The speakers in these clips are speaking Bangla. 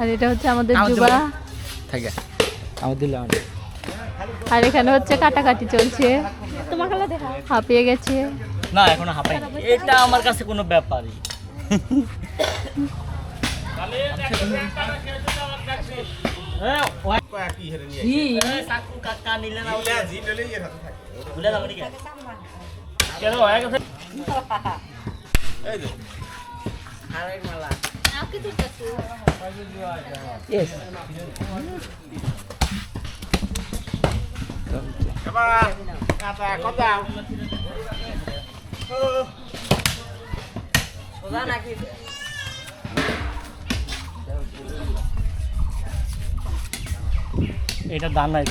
আর এটা হচ্ছে আমাদের জুবা থাকে। আমার দিলে আমার আর এখানে হচ্ছে কাটাকাটি চলছে। তোমার খেলা দেখা হাঁপিয়ে গেছে। না এখনও হাঁপাই এটা আমার কাছে কোনো ব্যাপারই। হ্যাঁ, ওই- এই, কাকু, কাকা নিলে না ভুলে যাব নাকি? কেন, হয়ে এটা দান নাই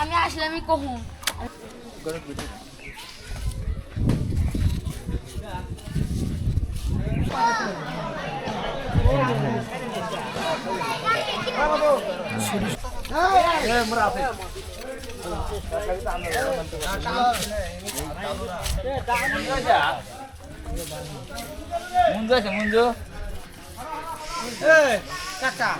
আমি আসলে আমি কহু মুঞ্জু আছে মুঞ্জু কাটার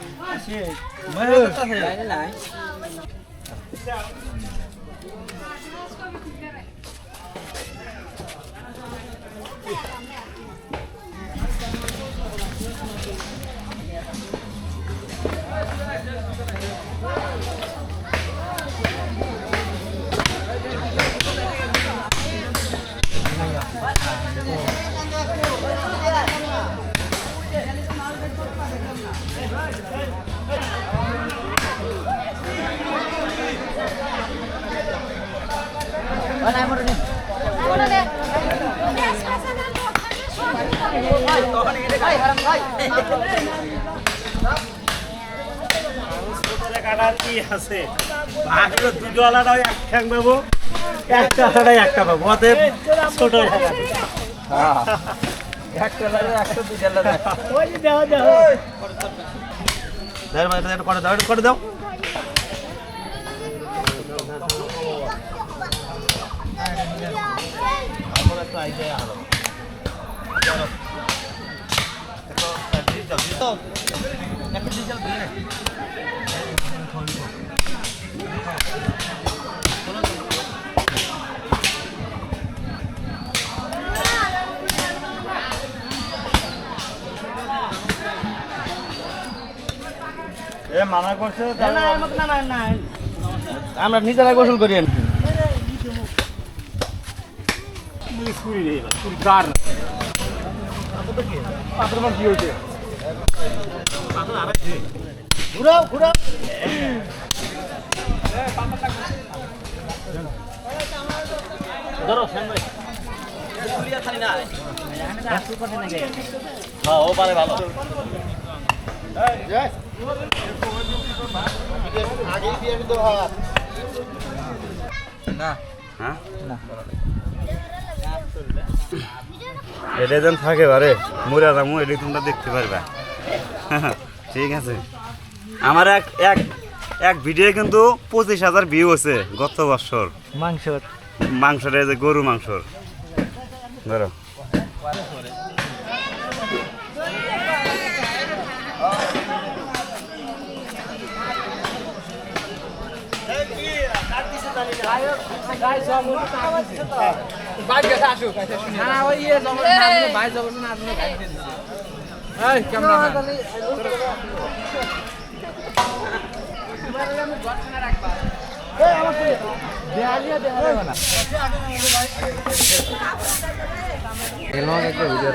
কি আছে দুটো আলাদাই এক ঠ্যাং পাবো একটা আলাদাই একটা পাবো ছোট জায়গা একটা করে দাও করে দাও আমার একটা আইডিয়া হলো একটা ডিজেল দিয়ে এ মানা করছে না না না আমরা নিজেরা গোসল করি ঘুরাও ঘুরাও। ধরো হ্যাঁ ও পারে ভালো। না। হ্যাঁ? না। এটা যেন থাকে বারে। মুরা যাব এটি তোমরা দেখতে পারবা। ঠিক আছে। আমার এক এক এক ভিডিও কিন্তু পঁচিশ হাজার ভিউ আছে গত বছর। মাংস মাংসটা যে গরু মাংসর। ধরো। বাইক না ওই ইয়ে একটা ভিডিও